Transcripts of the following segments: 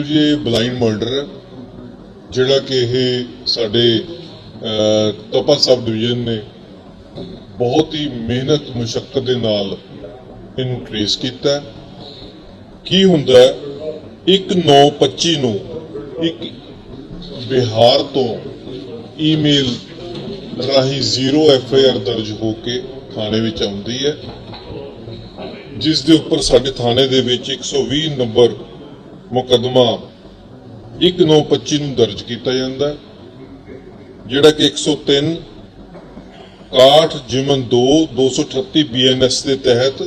ਬਿਲਕੁਲ ਜੀ ਇਹ ਬਲਾਈਂਡ ਮਰਡਰ ਹੈ। ਜਿਹੜਾ ਕਿ ਇਹ ਸਾਡੇ ਤਪਾ ਸਬ ਡਿਵੀਜ਼ਨ ਨੇ ਬਹੁਤ ਹੀ ਮਿਹਨਤ ਮੁਸ਼ਕਲ ਦੇ ਨਾਲ ਇਹਨੂੰ ਟ੍ਰੇਸ ਕੀਤਾ ਕੀ ਹੁੰਦਾ 1925 ਨੂੰ ਇੱਕ ਬਿਹਾਰ ਤੋਂ ਈਮੇਲ ਰਾਹੀਂ ਜ਼ੀਰੋ ਐਫ ਆਈ ਆਰ ਦਰਜ ਹੋ ਕੇ ਥਾਣੇ ਵਿੱਚ ਆਉਂਦੀ ਹੈ, ਜਿਸ ਦੇ ਉੱਪਰ ਸਾਡੇ ਥਾਣੇ ਦੇ ਵਿੱਚ 120 ਨੰਬਰ ਮੁਕਦਮਾ 1925 ਨੂੰ ਦਰਜ ਕੀਤਾ ਜਾਂਦਾ ਹੈ, ਜਿਹੜਾ ਕਿ 103 61 ਜਿਮਨ 2 238 ਬੀਐਨਐਸ ਦੇ ਤਹਿਤ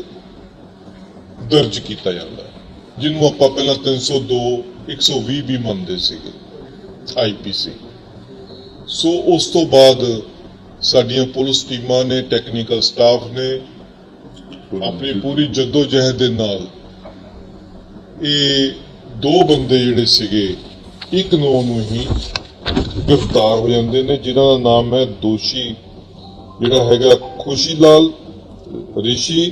ਦਰਜ ਕੀਤਾ ਜਾਂਦਾ ਹੈ, ਜਿਹਨੂੰ ਆਪਾਂ ਪਹਿਲਾਂ 302 120 ਵੀ ਮੰਨਦੇ ਸੀਗੇ ਆਈਪੀਸੀ ਸੋ। ਉਸ ਤੋਂ ਬਾਅਦ ਸਾਡੀਆਂ ਪੁਲਿਸ ਟੀਮਾਂ ਨੇ ਟੈਕਨੀਕਲ ਸਟਾਫ ਨੇ ਆਪਣੀ ਪੂਰੀ ਜਹਿਦ ਦੇ ਨਾਲ ਇਹ ਦੋ ਬੰਦੇ ਜਿਹੜੇ ਸੀਗੇ, ਇੱਕ ਨੌ ਨੂੰ ਹੀ ਗ੍ਰਿਫਤਾਰ ਹੋ ਜਾਂਦੇ ਨੇ, ਜਿਨ੍ਹਾਂ ਦਾ ਨਾਮ ਹੈ ਦੋਸ਼ੀ, ਜਿਹੜਾ ਹੈਗਾ ਖੁਸ਼ੀ ਲਾਲ ਰਿਸ਼ੀ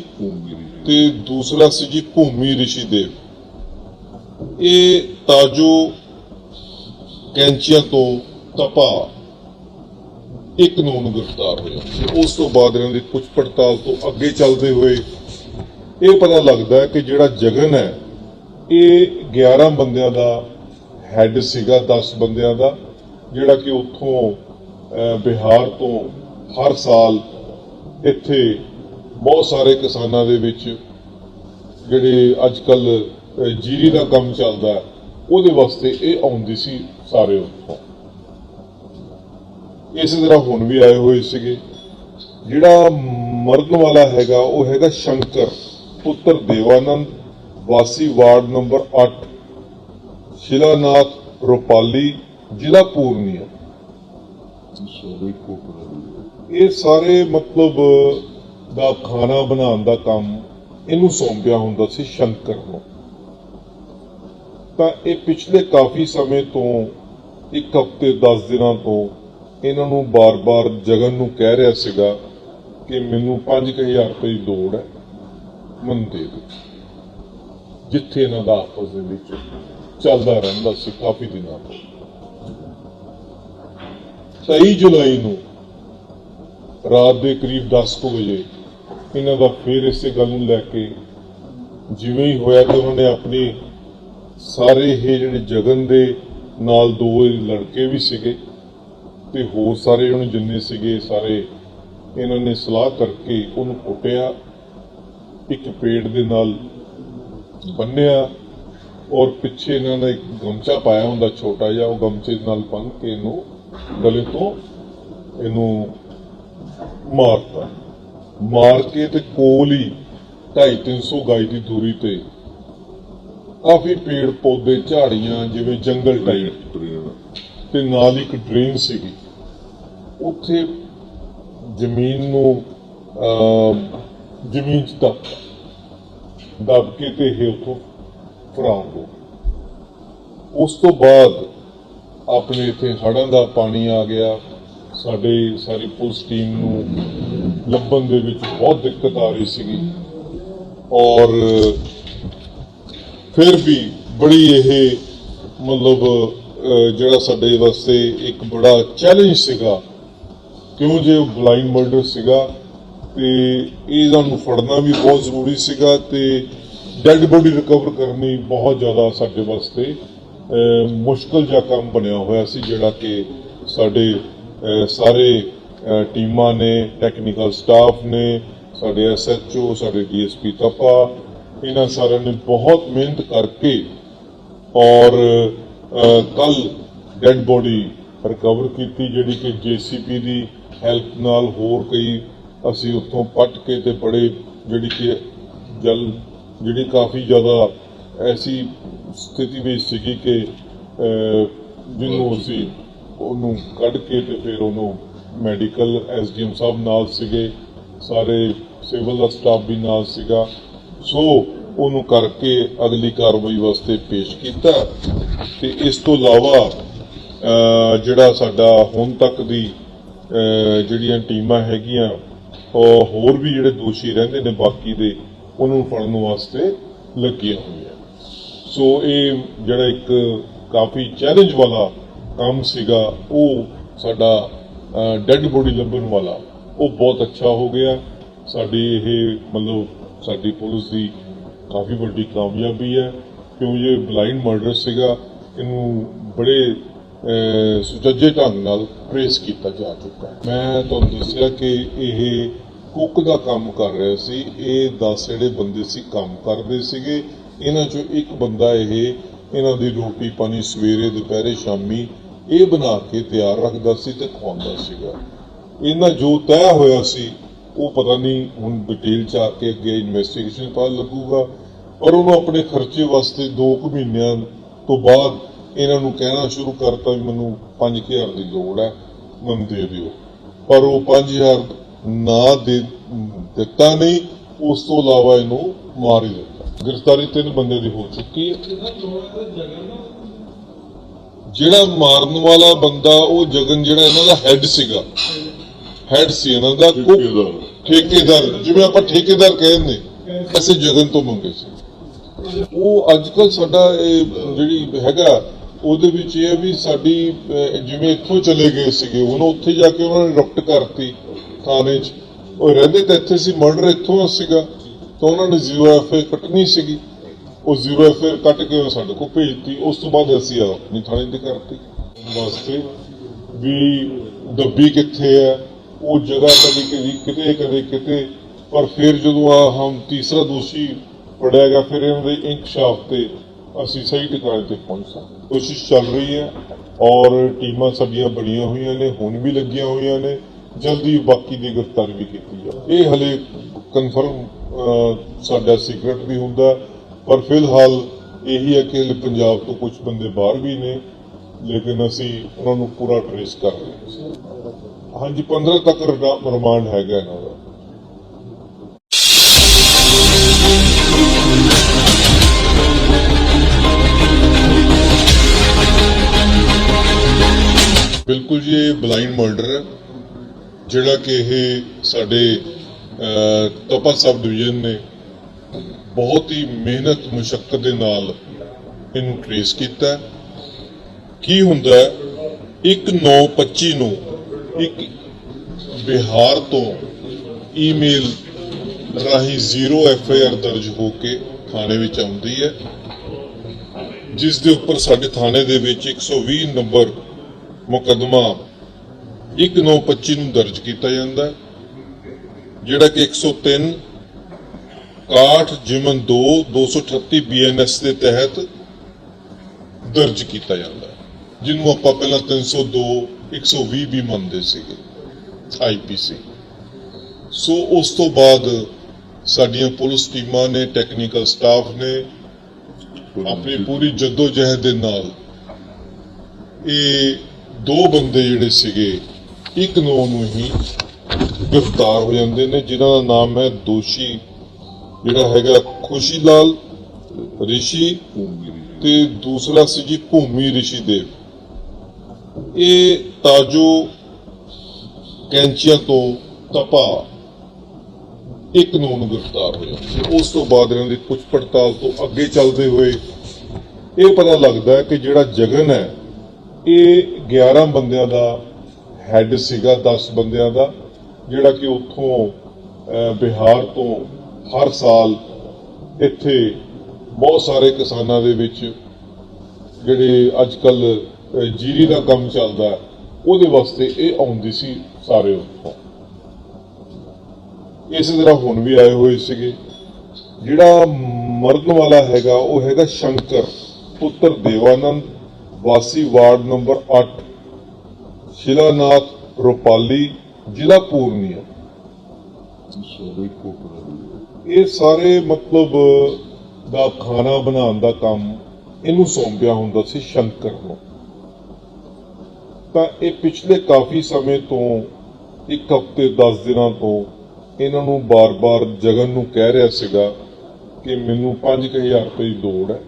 ਤੇ ਦੂਸਰਾ ਸੀ ਜੀ ਭੂਮੀ ਰਿਸ਼ੀ ਦੇਵ। ਇਹ ਤਾਜੋ ਕੈਂਚੀਆਂ ਤੋਂ ਤਪਾ ਇੱਕ ਨੂੰ ਨੂੰ ਗ੍ਰਿਫਤਾਰ ਹੋਇਆ ਤੇ ਉਸ ਤੋਂ ਬਾਅਦ ਇਹਨਾਂ ਦੀ ਪੁੱਛ ਪੜਤਾਲ ਤੋਂ ਅੱਗੇ ਚੱਲਦੇ ਹੋਏ ਇਹ ਪਤਾ ਲੱਗਦਾ ਕਿ ਜਿਹੜਾ ਜਗਨ ਹੈ ਇਹ 11 ਬੰਦਿਆਂ ਦਾ ਹੈੱਡ ਸੀਗਾ 10 ਬੰਦਿਆਂ ਦਾ, ਜਿਹੜਾ ਕਿ ਉੱਥੋਂ ਬਿਹਾਰ ਤੋਂ ਹਰ ਸਾਲ ਇੱਥੇ ਬਹੁਤ ਸਾਰੇ ਕਿਸਾਨਾਂ ਦੇ ਵਿੱਚ ਜਿਹੜੇ ਅੱਜ ਕੱਲ ਜੀਰੀ ਦਾ ਕੰਮ ਚੱਲਦਾ ਉਹਦੇ ਵਾਸਤੇ ਇਹ ਆਉਂਦੀ ਸੀ ਸਾਰੇ ਉੱਥੋਂ। ਇਸੇ ਤਰ੍ਹਾਂ ਹੁਣ ਵੀ ਆਏ ਹੋਏ ਸੀਗੇ। ਜਿਹੜਾ ਮਰਨ ਵਾਲਾ ਹੈਗਾ, ਉਹ ਹੈਗਾ ਸ਼ੰਕਰ, ਪੁੱਤਰ ਦੇਵਾਨੰਦ ਵਾਸੀ ਵਾਰਡ ਨੰਬਰ 8 ਸ਼ਿਲਾਨਾਥ ਰੋਪਾਲੀ, ਜ਼ਿਲ੍ਹਾ ਪੂਰਨੀਆ। ਇਹ ਸਾਰੇ ਮਤਲਬ, ਦਾ ਖਾਣਾ ਬਣਾਉਣ ਦਾ ਕੰਮ ਇਹਨੂੰ ਸੌਂਪਿਆ ਹੁੰਦਾ ਸੀ ਸ਼ੰਕਰ ਨੂੰ। ਤਾਂ ਇਹ ਪਿਛਲੇ ਕਾਫੀ ਸਮੇਂ ਤੋਂ, ਇੱਕ ਹਫ਼ਤੇ 10 ਦਿਨਾਂ ਤੋਂ ਇਹਨਾਂ ਨੂੰ ਬਾਰ-ਬਾਰ ਜਗਨ ਨੂੰ ਕਹਿ ਰਿਹਾ ਸੀਗਾ ਕਿ ਮੈਨੂੰ 5000 ਰੁਪਏ ਦੀ ਲੋੜ ਹੈ ਮੈਨੂੰ ਦੇ ਦਿਓ ਜਿੱਥੇ ਇਹਨਾਂ ਦਾ ਆਪਸ ਦੇ ਵਿੱਚ ਚੱਲਦਾ ਰਹਿੰਦਾ ਸੀ, ਕਾਫੀ ਦਿਨਾਂ ਤੋਂ। 23 ਜੁਲਾਈ ਨੂੰ ਰਾਤ ਦੇ ਕਰੀਬ 10 ਕੁ ਵਜੇ ਇਹਨਾਂ ਦਾ ਫਿਰ ਇਸੇ ਗੱਲ ਨੂੰ ਲੈ ਕੇ ਜਿਵੇਂ ਹੀ ਹੋਇਆ ਕਿ ਉਹਨਾਂ ਨੇ ਆਪਣੀ ਸਾਰੇ ਇਹ ਜਿਹੜੇ ਜਗਨ ਦੇ ਨਾਲ ਦੋ ਲੜਕੇ ਵੀ ਸੀਗੇ ਤੇ ਹੋਰ ਸਾਰੇ ਉਹਨਾਂ ਜਿੰਨੇ ਸੀਗੇ, ਸਾਰੇ ਇਹਨਾਂ ਨੇ ਸਲਾਹ ਕਰਕੇ ਉਹਨੂੰ ਕੁੱਟਿਆ। ਇੱਕ ਪੇੜ ਦੇ ਨਾਲ ਬੰਨਿਆ। ਔਰ ਪਿੱਛੇ ਇਹਨਾਂ ਦਾ ਇੱਕ ਗਮਛਾ ਪਾਇਆ ਹੁੰਦਾ ਛੋਟਾ ਜਿਹਾ ਉਹ ਗਮਛੇ ਨਾਲ ਬੰਨ ਕੇ ਇਹਨੂੰ ਗਲੇ ਤੋਂ ਇਹਨੂੰ ਮਾਰਤਾ। ਮਾਰ ਕੇ ਤੇ ਕੋਲ ਹੀ 250 ਗਾਈ ਦੀ ਦੂਰੀ ਤੇ ਕਾਫੀ ਪੇੜ ਪੌਦੇ ਝਾੜੀਆਂ ਜਿਵੇਂ ਜੰਗਲ ਟਾਈਪ ਤੇ ਨਾਲ ਇੱਕ ਡਰੇਨ ਸੀਗੀ। ਉੱਥੇ ਜ਼ਮੀਨ ਨੂੰ ਜ਼ਮੀਨ ਚ ਦੱਬ ਕੇ ਤੇ ਇਹ ਉਥੋਂ ਫਰਾਰ ਹੋ ਗਏ। ਉਸ ਤੋਂ ਬਾਅਦ ਆਪਣੇ ਇੱਥੇ ਹੜ੍ਹਾਂ ਦਾ ਪਾਣੀ ਆ ਗਿਆ। ਸਾਡੇ, ਸਾਰੀ ਪੁਲਿਸ ਟੀਮ ਨੂੰ ਲੱਭਣ ਦੇ ਵਿੱਚ ਬਹੁਤ ਦਿੱਕਤ ਆ ਰਹੀ ਸੀਗੀ। ਔਰ ਫਿਰ ਵੀ ਬੜੀ ਇਹ ਮਤਲਬ ਜਿਹੜਾ ਸਾਡੇ ਵਾਸਤੇ ਇੱਕ ਬੜਾ ਚੈਲੰਜ ਸੀਗਾ। ਕਿਉਂ ਜੇ ਬਲਾਈਂਡ ਮਰਡਰ ਸੀਗਾ? ਤੇ ਇਹਨਾਂ ਨੂੰ ਫੜਨਾ ਵੀ ਬਹੁਤ ਜ਼ਰੂਰੀ ਸੀਗਾ ਤੇ ਡੈੱਡ ਬੋਡੀ ਰਿਕਵਰ ਕਰਨੀ ਬਹੁਤ ਜ਼ਿਆਦਾ ਸਾਡੇ ਵਾਸਤੇ ਅਹ, ਮੁਸ਼ਕਲ ਜਿਹਾ ਕੰਮ ਬਣਿਆ ਹੋਇਆ ਸੀ ਜਿਹੜਾ ਕਿ ਸਾਡੇ ਸਾਰੇ ਟੀਮਾਂ ਨੇ ਟੈਕਨੀਕਲ ਸਟਾਫ ਨੇ ਸਾਡੇ ਐਸਐਚਓ ਸਾਡੇ ਡੀਐਸਪੀ ਤਪਾ ਇਹਨਾਂ ਸਾਰਿਆਂ ਨੇ ਬਹੁਤ ਮਿਹਨਤ ਕਰਕੇ ਔਰ ਕੱਲ ਡੈੱਡ ਬੋਡੀ ਰਿਕਵਰ ਕੀਤੀ ਜਿਹੜੀ ਕਿ ਜੀਸੀਪੀ ਦੀ ਹੈਲਪ ਨਾਲ ਹੋਰ ਕਈ ਅਸੀਂ ਉੱਥੋਂ ਪੱਟ ਕੇ ਤੇ ਬੜੇ ਜਿਹੜੀ ਕਿ ਜਲ ਜਿਹੜੀ ਕਾਫੀ ਜ਼ਿਆਦਾ ਐਸੀ ਸਥਿਤੀ ਵਿੱਚ ਸੀਗੀ ਕਿ ਜਿਹਨੂੰ ਅਸੀਂ ਉਹਨੂੰ ਕੱਢ ਕੇ ਤੇ ਫਿਰ ਉਹਨੂੰ ਮੈਡੀਕਲ ਐਸਡੀਐਮ ਸਾਹਿਬ ਨਾਲ ਸੀਗੇ, ਸਾਰੇ ਸਿਵਲ ਦਾ ਸਟਾਫ ਵੀ ਨਾਲ ਸੀਗਾ। ਸੋ ਉਹਨੂੰ ਕਰਕੇ ਅਗਲੀ ਕਾਰਵਾਈ ਵਾਸਤੇ ਪੇਸ਼ ਕੀਤਾ। ਤੇ ਇਸ ਤੋਂ ਇਲਾਵਾ ਜਿਹੜਾ ਸਾਡਾ ਹੁਣ ਤੱਕ ਦੀ ਜਿਹੜੀਆਂ ਟੀਮਾਂ ਹੈਗੀਆਂ ਹੋਰ ਵੀ ਜਿਹੜੇ ਦੋਸ਼ੀ ਰਹਿੰਦੇ ਨੇ ਬਾਕੀ ਦੇ, ਉਹਨਾਂ ਨੂੰ ਫੜਨ ਵਾਸਤੇ ਲੱਗੀਆਂ ਹੋਈਆਂ। ਸੋ ਇਹ ਜਿਹੜਾ ਇੱਕ ਕਾਫੀ ਚੈਲੰਜ ਵਾਲਾ ਕੰਮ ਸੀਗਾ, ਉਹ ਸਾਡਾ ਡੈੱਡ ਬੋਡੀ ਲੱਭਣ ਵਾਲਾ, ਉਹ ਬਹੁਤ ਅੱਛਾ ਹੋ ਗਿਆ। ਸਾਡੀ ਇਹ ਮਤਲਬ ਸਾਡੀ ਪੁਲਿਸ ਦੀ ਕਾਫੀ ਵੱਡੀ ਕਾਮਯਾਬੀ ਹੈ। ਕਿਉਂ ਇਹ ਬਲਾਈਂਡ ਮਰਡਰ ਸੀਗਾ, ਇਹਨੂੰ ਬੜੇ ਸੁਚੱਜੇ ਢੰਗ ਨਾਲ ਪ੍ਰੇਸ ਕੀਤਾ ਜਾ ਚੁੱਕਾ ਹੈ। ਮੈਂ ਤੁਹਾਨੂੰ ਦੱਸਿਆ ਕਿ ਇਹ ਕੁੱਕ ਦਾ ਕੰਮ ਕਰ ਰਿਹਾ ਸੀ। ਇਹ 10 ਜਿਹੜੇ ਬੰਦੇ ਸੀ, ਕੰਮ ਕਰਦੇ ਸੀਗੇ। ਇਹਨਾਂ ਚੋਂ ਇੱਕ ਬੰਦਾ ਇਹ, ਇਹਨਾਂ ਦੀ ਰੋਟੀ ਪਾਣੀ ਸਵੇਰੇ, ਦੁਪਹਿਰੇ, ਸ਼ਾਮੀ ਇਹ ਬਣਾ ਕੇ ਤਿਆਰ ਰੱਖਦਾ ਸੀ ਤੇ ਖਵਾਉਂਦਾ ਸੀਗਾ। ਇਹਨਾਂ ਜੋ ਤੈਅ ਹੋਇਆ ਸੀ, ਉਹ ਪਤਾ ਨਹੀਂ ਹੁਣ ਡਿਟੇਲ ਚ ਆ ਕੇ ਅੱਗੇ ਇਨਵੈਸਟੀਗੇਸ਼ਨ ਪਾ ਲੱਗੂਗਾ, ਪਰ ਉਹਨੂੰ ਆਪਣੇ ਖਰਚੇ ਵਾਸਤੇ 2 ਕੁ ਮਹੀਨਿਆਂ ਤੋਂ ਬਾਅਦ ਇਹਨਾਂ ਨੂੰ ਕਹਿਣਾ ਸ਼ੁਰੂ ਕਰਤਾ ਵੀ ਮੈਨੂੰ 5000 ਦੀ ਲੋੜ ਹੈ ਮੈਨੂੰ ਦੇ ਦਿਓ। ਪਰ ਉਹ 5000 ਨਾ ਦੇ ਦਿੱਤਾ ਨਹੀਂ ਉਸ ਤੋਂ ਇਲਾਵਾ ਇਹਨੂੰ ਮਾਰ ਹੀ ਦਿੱਤਾ। ਗ੍ਰਿਫਤਾਰੀ ਤਿੰਨ ਬੰਦੇ ਦੀ ਹੋ ਚੁੱਕੀ ਹੈ। ਜਿਹੜਾ ਮਾਰਨ ਵਾਲਾ ਬੰਦਾ ਉਹ ਜਗਨ ਜਿਹੜਾ ਇਹਨਾਂ ਦਾ ਹੈੱਡ ਸੀਗਾ। ਹੈੱਡ ਸੀ ਇਹਨਾਂ ਦਾ ਠੇਕੇਦਾਰ। ਜਿਵੇਂ ਆਪਾਂ ਠੇਕੇਦਾਰ ਕਹਿੰਦੇ ਅਸੀਂ ਜਗਨ ਤੋਂ ਮੰਗੇ ਸੀ। ਉਹ ਅੱਜ ਕੱਲ ਸਾਡਾ ਇਹ ਜਿਹੜੀ ਹੈਗਾ ਉਹਦੇ ਵਿੱਚ ਇਹ ਵੀ ਸਾਡੀ ਜਿਵੇਂ ਇੱਥੋਂ ਚਲੇ ਗਏ ਸੀਗੇ, ਹੁਣ ਉੱਥੇ ਜਾ ਕੇ ਉਹਨਾਂ ਨੇ ਰੁਕਟ ਕਰਤੀ ਥਾਣੇ 'ਚ। ਉਹ ਰਹਿੰਦੇ ਤਾਂ ਇੱਥੇ ਸੀ ਮਰਡਰ ਇੱਥੋਂ ਸੀਗਾ, ਤਾਂ ਉਹਨਾਂ ਨੇ ਜ਼ੀਰੋ ਐਫ ਕੱਟਣੀ ਸੀਗੀ। ਉਹ ਜ਼ੀਰੋ ਐਫ ਕੱਟ ਕੇ ਸਾਡੇ ਕੋਲ ਭੇਜਤੀ, ਉਸ ਤੋਂ ਬਾਅਦ ਅਸੀਂ ਆਪਣੀ ਥਾਣੇ ਤੇ ਕਰਤੀ। ਵਾਸਤੇ ਵੀ ਦੱਬੀ ਕਿੱਥੇ ਹੈ ਉਹ ਜਗ੍ਹਾ ਕਦੀ ਕਦੀ, ਕਿਤੇ ਕਦੇ ਕਿਤੇ, ਪਰ ਫਿਰ ਜਦੋਂ ਆ ਹਮ ਤੀਸਰਾ ਦੋਸ਼ੀ ਪੜਿਆ ਗਿਆ, ਫਿਰ ਇਹਨਾਂ ਦੇ ਇਨਕਸ਼ਾਫ ਤੇ ਅਸੀਂ ਸਹੀ ਟਿਕਾਣੇ ਤੇ ਪਹੁੰਚ ਸਕਦੇ ਕੋਸ਼ਿਸ਼ ਚੱਲ ਰਹੀ ਹੈ ਔਰ ਟੀਮਾਂ ਸਾਡੀਆਂ ਬਣੀਆਂ ਹੋਈਆਂ ਨੇ, ਹੁਣ ਵੀ ਲੱਗੀਆਂ ਹੋਈਆਂ ਨੇ, ਜਲਦੀ ਬਾਕੀ ਦੀ ਗ੍ਰਿਫਤਾਰੀ ਵੀ ਕੀਤੀ ਜਾਵੇ। ਇਹ ਹਲੇ ਕਨਫਰਮ ਸਾਡਾ ਸੀਕ੍ਰੇਟ ਵੀ ਹੁੰਦਾ ਪਰ ਫਿਲਹਾਲ ਇਹੀ ਹੈ ਕਿ ਹਲੇ ਪੰਜਾਬ ਤੋਂ ਕੁਝ ਬੰਦੇ ਬਾਹਰ ਵੀ ਨੇ, ਲੇਕਿਨ ਅਸੀਂ ਉਹਨਾਂ ਨੂੰ ਪੂਰਾ ਟ੍ਰੇਸ ਕਰ ਰਹੇ ਹਾਂ। ਹਾਂਜੀ 15 ਤੱਕ ਰਿਮਾਂਡ ਹੈਗਾ ਇਹਨਾਂ ਦਾ। ਬਿਲਕੁਲ ਜੀ, ਇਹ ਬਲਾਈਂਡ ਮਰਡਰ ਹੈ, ਜਿਹੜਾ ਕਿ ਇਹ ਸਾਡੇ ਤਪਾ ਸਬ ਡਿਵੀਜ਼ਨ ਨੇ ਬਹੁਤ ਹੀ ਮਿਹਨਤ ਮੁਸ਼ਕਲ ਦੇ ਨਾਲ ਇਹਨੂੰ ਟ੍ਰੇਸ ਕੀਤਾ ਕੀ ਹੁੰਦਾ ਹੈ 1925 ਨੂੰ ਇੱਕ ਬਿਹਾਰ ਤੋਂ ਈਮੇਲ ਰਾਹੀਂ ਜ਼ੀਰੋ ਐਫ ਆਈ ਆਰ ਦਰਜ ਹੋ ਕੇ ਥਾਣੇ ਵਿੱਚ ਆਉਂਦੀ ਹੈ, ਜਿਸ ਦੇ ਉੱਪਰ ਸਾਡੇ ਥਾਣੇ ਦੇ ਵਿੱਚ 120 ਨੰਬਰ ਮੁਕੱਦਮਾ 1925 ਨੂੰ ਦਰਜ ਕੀਤਾ ਜਾਂਦਾ ਹੈ, ਜਿਹੜਾ ਕਿ 103 61 ਜਿਮਨ 2 238 ਬੀਐਨਐਸ ਦੇ ਤਹਿਤ ਦਰਜ ਕੀਤਾ ਜਾਂਦਾ ਹੈ, ਜਿਹਨੂੰ ਆਪਾਂ ਪਹਿਲਾਂ 302 120 ਵੀ ਮੰਨਦੇ ਸੀਗੇ ਆਈਪੀਸੀ ਸੋ। ਉਸ ਤੋਂ ਬਾਅਦ ਸਾਡੀਆਂ ਪੁਲਿਸ ਟੀਮਾਂ ਨੇ ਟੈਕਨੀਕਲ ਸਟਾਫ ਨੇ ਆਪਣੀ ਪੂਰੀ ਜਹਿਦ ਦੇ ਨਾਲ ਇਹ ਦੋ ਬੰਦੇ ਜਿਹੜੇ ਸੀਗੇ, ਇੱਕ ਨੂੰ ਨੂੰ ਹੀ ਗ੍ਰਿਫਤਾਰ ਹੋ ਜਾਂਦੇ ਨੇ, ਜਿਨ੍ਹਾਂ ਦਾ ਨਾਮ ਹੈ ਦੋਸ਼ੀ, ਜਿਹੜਾ ਹੈਗਾ ਖੁਸ਼ੀ ਲਾਲ ਰਿਸ਼ੀ ਤੇ ਦੂਸਰਾ ਸੀ ਜੀ ਭੂਮੀ ਰਿਸ਼ੀ ਦੇਵ। ਇਹ ਤਾਜੋ ਕੈਂਚੀਆਂ ਤੋਂ ਤਪਾ ਇੱਕ ਨੂੰ ਨੂੰ ਗ੍ਰਿਫਤਾਰ ਹੋਇਆ ਤੇ ਉਸ ਤੋਂ ਬਾਅਦ ਇਹਨਾਂ ਦੀ ਪੁੱਛ ਪੜਤਾਲ ਤੋਂ ਅੱਗੇ ਚੱਲਦੇ ਹੋਏ ਇਹ ਪਤਾ ਲੱਗਦਾ ਕਿ ਜਿਹੜਾ ਜਗਨ ਹੈ ਇਹ 11 ਬੰਦਿਆਂ ਦਾ ਹੈੱਡ ਸੀਗਾ 10 ਬੰਦਿਆਂ ਦਾ, ਜਿਹੜਾ ਕਿ ਉੱਥੋਂ ਬਿਹਾਰ ਤੋਂ ਹਰ ਸਾਲ ਇੱਥੇ ਬਹੁਤ ਸਾਰੇ ਕਿਸਾਨਾਂ ਦੇ ਵਿੱਚ ਜਿਹੜੇ ਅੱਜ ਕੱਲ ਜੀਰੀ ਦਾ ਕੰਮ ਚੱਲਦਾ ਉਹਦੇ ਵਾਸਤੇ ਇਹ ਆਉਂਦੀ ਸੀ ਸਾਰੇ ਉੱਥੋਂ। ਇਸੇ ਤਰ੍ਹਾਂ ਹੁਣ ਵੀ ਆਏ ਹੋਏ ਸੀਗੇ। ਜਿਹੜਾ ਮਰਨ ਵਾਲਾ ਹੈਗਾ, ਉਹ ਹੈਗਾ ਸ਼ੰਕਰ, ਪੁੱਤਰ ਦੇਵਾਨੰਦ ਵਾਸੀ ਵਾਰਡ ਨੰਬਰ 8 ਸ਼ਿਲਾਨਾਥ ਰੋਪਾਲੀ, ਜ਼ਿਲ੍ਹਾ ਪੂਰਨੀਆ। ਇਹ ਸਾਰੇ ਮਤਲਬ ਦਾ ਖਾਣਾ ਬਣਾਉਣ ਦਾ ਕੰਮ ਇਹਨੂੰ ਸੌਂਪਿਆ ਹੁੰਦਾ ਸੀ ਸ਼ੰਕਰ ਨੂੰ। ਤਾਂ ਇਹ ਪਿਛਲੇ ਕਾਫੀ ਸਮੇਂ ਤੋਂ, ਇੱਕ ਹਫ਼ਤੇ 10 ਦਿਨਾਂ ਤੋਂ ਇਹਨਾਂ ਨੂੰ ਬਾਰ-ਬਾਰ ਜਗਨ ਨੂੰ ਕਹਿ ਰਿਹਾ ਸੀਗਾ ਕਿ ਮੈਨੂੰ 5000 ਰੁਪਏ ਦੀ ਲੋੜ ਹੈ,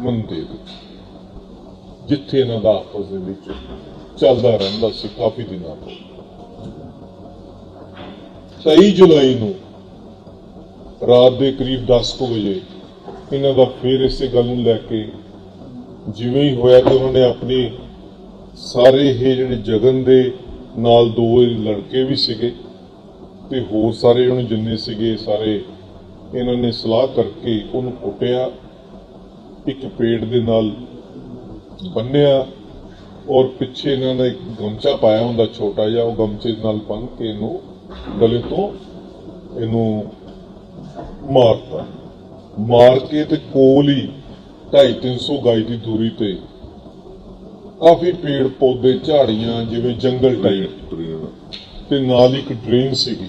ਮੈਨੂੰ ਦੇ ਦੇ ਜਿੱਥੇ ਇਹਨਾਂ ਦਾ ਆਪਸ ਦੇ ਵਿੱਚ ਚੱਲਦਾ ਰਹਿੰਦਾ ਸੀ, ਕਾਫੀ ਦਿਨਾਂ ਤੋਂ। 23 ਜੁਲਾਈ ਨੂੰ ਰਾਤ ਦੇ ਕਰੀਬ 10 ਕੁ ਵਜੇ ਇਹਨਾਂ ਦਾ ਫਿਰ ਇਸੇ ਗੱਲ ਨੂੰ ਲੈ ਕੇ ਜਿਵੇਂ ਹੀ ਹੋਇਆ ਕਿ ਉਹਨਾਂ ਨੇ ਆਪਣੀ ਸਾਰੇ ਇਹ ਜਿਹੜੇ ਜਗਨ ਦੇ ਨਾਲ ਦੋ ਲੜਕੇ ਵੀ ਸੀਗੇ ਤੇ ਹੋਰ ਸਾਰੇ ਉਹਨੂੰ ਜਿੰਨੇ ਸੀਗੇ, ਸਾਰੇ ਇਹਨਾਂ ਨੇ ਸਲਾਹ ਕਰਕੇ ਉਹਨੂੰ ਕੁੱਟਿਆ। ਇੱਕ ਪੇੜ ਦੇ ਨਾਲ ਬੰਨਿਆ ਔਰ ਪਿੱਛੇ ਇਹਨਾਂ ਨੇ ਇੱਕ ਗਮਛਾ ਪਾਇਆ ਹੁੰਦਾ ਛੋਟਾ ਜਿਹਾ ਉਹ ਗਮਛੇ ਨਾਲ ਬੰਨ ਕੇ ਇਹਨੂੰ ਗਲੇ ਤੋਂ ਇਹਨੂੰ ਮਾਰਤਾ। ਮਾਰ ਕੇ ਤੇ ਕੋਲ ਹੀ 250 ਗਾਈ ਦੀ ਦੂਰੀ ਤੇ ਕਾਫੀ ਪੇੜ ਪੌਦੇ ਝਾੜੀਆਂ ਜਿਵੇਂ ਜੰਗਲ ਟਾਈਪ ਤੇ ਨਾਲ ਇੱਕ ਡਰੇਨ ਸੀਗੀ।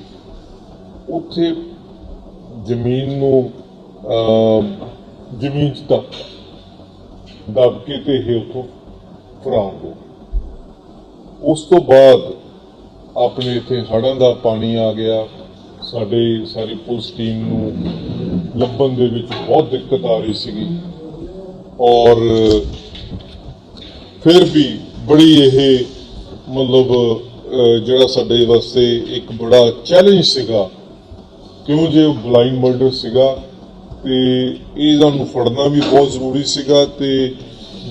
ਉੱਥੇ ਜ਼ਮੀਨ ਨੂੰ ਜ਼ਮੀਨ ਚ ਦੱਬ ਦੱਬ ਕੇ ਤੇ ਇਹ ਉਥੋਂ ਫਰਾਰ ਉਸ ਤੋਂ ਬਾਅਦ ਆਪਣੇ ਇੱਥੇ ਹੜਾਂ ਦਾ ਪਾਣੀ ਆ ਗਿਆ। ਸਾਡੇ, ਸਾਰੀ ਪੁਲਿਸ ਟੀਮ ਨੂੰ ਲੱਭਣ ਦੇ ਵਿੱਚ ਬਹੁਤ ਦਿੱਕਤ ਆ ਰਹੀ ਸੀਗੀ। ਔਰ ਫਿਰ ਵੀ ਬੜੀ ਇਹ ਮਤਲਬ ਜਿਹੜਾ ਸਾਡੇ ਵਾਸਤੇ ਇੱਕ ਬੜਾ ਚੈਲੰਜ ਸੀਗਾ। ਕਿਉਂ ਜੇ ਬਲਾਈਂਡ ਮਰਡਰ ਸੀਗਾ? ਤੇ ਇਹਨਾਂ ਨੂੰ ਫੜਨਾ ਵੀ ਬਹੁਤ ਜ਼ਰੂਰੀ ਸੀਗਾ ਤੇ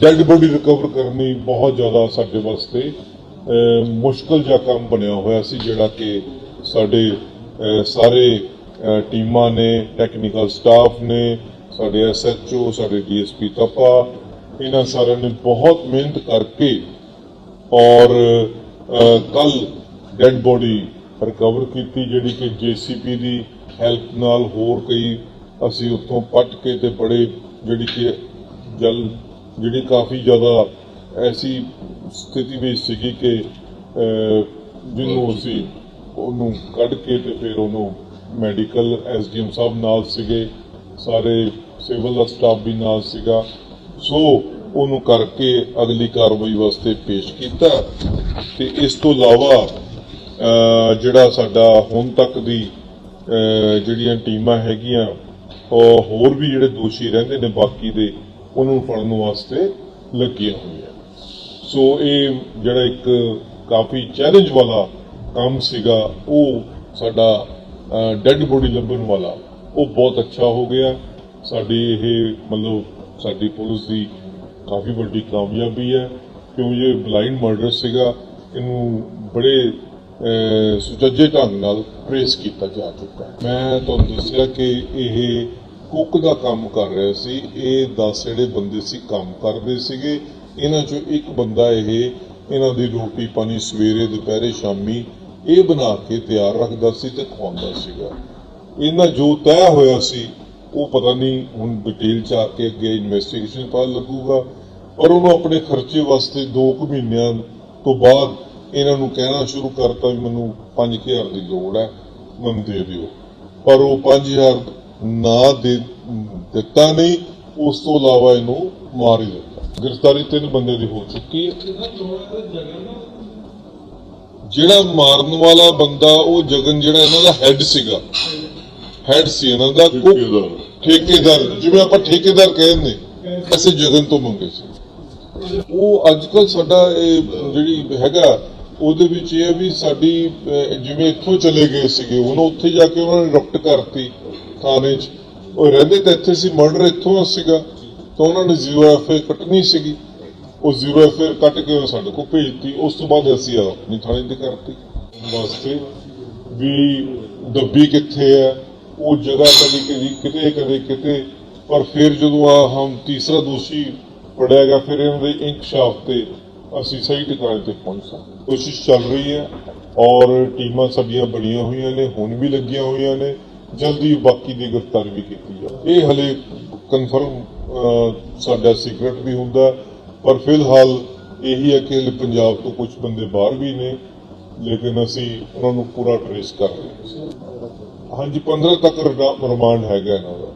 ਡੈੱਡ ਬੋਡੀ ਰਿਕਵਰ ਕਰਨੀ ਬਹੁਤ ਜ਼ਿਆਦਾ ਸਾਡੇ ਵਾਸਤੇ ਮੁਸ਼ਕਲ ਜਿਹਾ ਕੰਮ ਬਣਿਆ ਹੋਇਆ ਸੀ, ਜਿਹੜਾ ਕਿ ਸਾਡੇ ਸਾਰੇ ਟੀਮਾਂ ਨੇ ਟੈਕਨੀਕਲ ਸਟਾਫ ਨੇ, ਸਾਡੇ ਐਸਐਚਓ ਸਾਡੇ ਡੀਐਸਪੀ ਤਪਾ, ਇਹਨਾਂ ਸਾਰਿਆਂ ਨੇ ਬਹੁਤ ਮਿਹਨਤ ਕਰਕੇ ਔਰ ਕੱਲ ਡੈੱਡ ਬੋਡੀ ਰਿਕਵਰ ਕੀਤੀ, ਜਿਹੜੀ ਕਿ ਜੀਸੀਪੀ ਦੀ ਹੈਲਪ ਨਾਲ ਹੋਰ ਕਈ ਅਸੀਂ ਉੱਥੋਂ ਪੱਟ ਕੇ ਤੇ ਬੜੇ ਜਿਹੜੀ ਕਿ ਜਲ ਜਿਹੜੀ ਕਾਫੀ ਜ਼ਿਆਦਾ ਐਸੀ ਸਥਿਤੀ ਵਿੱਚ ਸੀਗੀ ਕਿ ਜਿਹਨੂੰ ਅਸੀਂ ਉਹਨੂੰ ਕੱਢ ਕੇ ਤੇ ਫਿਰ ਉਹਨੂੰ ਮੈਡੀਕਲ ਐਸਡੀਐਮ ਸਾਹਿਬ ਨਾਲ ਸੀਗੇ, ਸਾਰੇ ਸਿਵਲ ਦਾ ਸਟਾਫ ਵੀ ਨਾਲ ਸੀਗਾ। ਸੋ ਉਹਨੂੰ ਕਰਕੇ ਅਗਲੀ ਕਾਰਵਾਈ ਵਾਸਤੇ ਪੇਸ਼ ਕੀਤਾ। ਤੇ ਇਸ ਤੋਂ ਇਲਾਵਾ ਜਿਹੜਾ ਸਾਡਾ ਹੁਣ ਤੱਕ ਦੀ ਜਿਹੜੀਆਂ ਟੀਮਾਂ ਹੈਗੀਆਂ ਹੋਰ ਵੀ ਜਿਹੜੇ ਦੋਸ਼ੀ ਰਹਿੰਦੇ ਨੇ ਬਾਕੀ ਦੇ, ਉਹਨਾਂ ਨੂੰ ਫੜਨ ਵਾਸਤੇ ਲੱਗੀਆਂ ਹੋਈਆਂ ਸੋ ਇਹ ਜਿਹੜਾ ਇੱਕ ਕਾਫੀ ਚੈਲੰਜ ਵਾਲਾ ਕੰਮ ਸੀਗਾ, ਉਹ ਸਾਡਾ ਡੈੱਡ ਬੋਡੀ ਲੱਭਣ ਵਾਲਾ, ਉਹ ਬਹੁਤ ਅੱਛਾ ਹੋ ਗਿਆ। ਸਾਡੀ ਇਹ ਮਤਲਬ ਸਾਡੀ ਪੁਲਿਸ ਦੀ ਕਾਫੀ ਵੱਡੀ ਕਾਮਯਾਬੀ ਹੈ ਕਿਉਂ ਇਹ ਬਲਾਈਂਡ ਮਰਡਰ ਸੀਗਾ, ਇਹਨੂੰ ਬੜੇ ਸੁਚੱਜੇ ਢੰਗ ਨਾਲ ਟ੍ਰੇਸ ਕੀਤਾ ਜਾ ਚੁੱਕਾ ਹੈ। ਮੈਂ ਤੁਹਾਨੂੰ ਦੱਸਿਆ ਕਿ ਇਹ ਕੁੱਕ ਦਾ ਕੰਮ ਕਰ ਰਿਹਾ ਸੀ, ਇਹ 10 ਜਿਹੜੇ ਬੰਦੇ ਸੀ ਕੰਮ ਕਰਦੇ ਸੀਗੇ, ਇਹਨਾਂ ਚੋਂ ਇੱਕ ਬੰਦਾ ਇਹ, ਇਹਨਾਂ ਦੀ ਰੋਟੀ ਪਾਣੀ ਸਵੇਰੇ, ਦੁਪਹਿਰੇ, ਸ਼ਾਮੀ ਇਹ ਬਣਾ ਕੇ ਤਿਆਰ ਰੱਖਦਾ ਸੀ ਤੇ ਖਵਾਉਂਦਾ ਸੀਗਾ। ਇਹਨਾਂ ਜੋ ਤੈਅ ਹੋਇਆ ਸੀ, ਉਹ ਪਤਾ ਨਹੀਂ ਹੁਣ ਡਿਟੇਲ ਚ ਆ ਕੇ ਅੱਗੇ ਇਨਵੈਸਟੀਗੇਸ਼ਨ ਪਾ ਲੱਗੂਗਾ, ਪਰ ਉਹਨੂੰ ਆਪਣੇ ਖਰਚੇ ਵਾਸਤੇ 2 ਕੁ ਮਹੀਨਿਆਂ ਤੋਂ ਬਾਅਦ ਇਹਨਾਂ ਨੂੰ ਕਹਿਣਾ ਸ਼ੁਰੂ ਕਰਤਾ ਵੀ ਮੈਨੂੰ 5000 ਦੀ ਲੋੜ ਹੈ, ਮੈਨੂੰ ਦੇ ਦਿਓ। ਪਰ ਉਹ 5000 ਨਾ ਦੇ ਦਿੱਤਾ ਨਹੀਂ ਉਸ ਤੋਂ ਇਲਾਵਾ ਇਹਨੂੰ ਮਾਰ ਹੀ ਦਿੱਤਾ। ਗ੍ਰਿਫਤਾਰੀ ਤਿੰਨ ਬੰਦੇ ਦੀ ਹੋ ਚੁੱਕੀ ਹੈ। ਜਿਹੜਾ ਮਾਰਨ ਵਾਲਾ ਬੰਦਾ ਉਹ ਜਗਨ ਜਿਹੜਾ ਇਹਨਾਂ ਦਾ ਹੈੱਡ ਸੀਗਾ। ਹੈੱਡ ਸੀ ਇਹਨਾਂ ਦਾ ਠੇਕੇਦਾਰ। ਜਿਵੇਂ ਆਪਾਂ ਠੇਕੇਦਾਰ ਕਹਿੰਦੇ ਅਸੀਂ ਜਗਨ ਤੋਂ ਮੰਗੇ ਸੀ। ਉਹ ਅੱਜ ਕੱਲ ਸਾਡਾ ਇਹ ਜਿਹੜੀ ਹੈਗਾ ਉਹਦੇ ਵਿੱਚ ਇਹ ਵੀ ਸਾਡੀ ਜਿਵੇਂ ਇੱਥੋਂ ਚਲੇ ਗਏ ਸੀਗੇ ਉਹਨਾਂ ਉੱਥੇ ਜਾ ਕੇ ਉਹਨਾਂ ਨੇ ਰੁਕਟ ਕਰਤੀ। ਥਾਣੇ 'ਚ। ਉਹ ਰਹਿੰਦੇ ਤਾਂ ਇੱਥੇ ਸੀ ਮਰਡਰ ਇੱਥੋਂ ਸੀਗਾ। ਤਾਂ ਉਹਨਾਂ ਨੇ ਜ਼ੀਰੋ ਐਫਏ ਕੱਟਣੀ ਸੀਗੀ। ਉਹ ਜ਼ੀਰੋ ਐਫਏ ਕੱਟ ਕੇ ਉਹ ਸਾਡੇ ਕੋਲ ਭੇਜਤੀ। ਉਸ ਤੋਂ ਬਾਅਦ ਅਸੀਂ ਆਪਣੀ ਥਾਣੇ ਤੇ ਕਰਤੀ। ਵਾਸਤੇ ਵੀ ਦੱਬੀ ਕਿੱਥੇ ਹੈ, ਉਹ ਜਗ੍ਹਾ ਕਦੀ ਕਦੀ ਕਿਤੇ, ਕਦੇ ਕਿਤੇ। ਪਰ ਫਿਰ ਜਦੋਂ ਆ ਹਮ ਤੀਸਰਾ ਦੋਸ਼ੀ ਪੜਿਆ ਗਿਆ, ਫਿਰ ਇਹਨਾਂ ਦੇ ਇਨਕਸ਼ਾਫ ਤੇ ਅਸੀਂ ਸਹੀ ਟਿਕਾਣੇ ਤੇ ਪਹੁੰਚ ਸਕਦੇ ਕੋਸ਼ਿਸ਼ ਚੱਲ ਰਹੀ ਹੈ। ਔਰ ਟੀਮਾਂ ਸਾਡੀਆਂ ਬਣੀਆਂ ਹੋਈਆਂ ਨੇ, ਹੁਣ ਵੀ ਲੱਗੀਆਂ ਹੋਈਆਂ ਨੇ। ਜਲਦੀ ਬਾਕੀ ਦੀ ਗ੍ਰਿਫਤਾਰੀ ਵੀ ਕੀਤੀ ਜਾਵੇ ਇਹ ਹਲੇ ਕਨਫਰਮ ਸਾਡਾ ਸੀਕ੍ਰੇਟ ਵੀ ਹੁੰਦਾ ਪਰ ਫਿਲਹਾਲ ਇਹੀ ਹੈ ਕਿ ਹਲੇ ਪੰਜਾਬ ਤੋਂ ਕੁਝ ਬੰਦੇ ਬਾਹਰ ਵੀ ਨੇ, ਲੇਕਿਨ ਅਸੀਂ ਉਹਨਾਂ ਨੂੰ ਪੂਰਾ ਟ੍ਰੇਸ ਕਰ ਰਹੇ ਹਾਂ। ਹਾਂਜੀ 15 ਤੱਕ ਰਿਮਾਂਡ ਹੈਗਾ ਇਹਨਾਂ ਦਾ।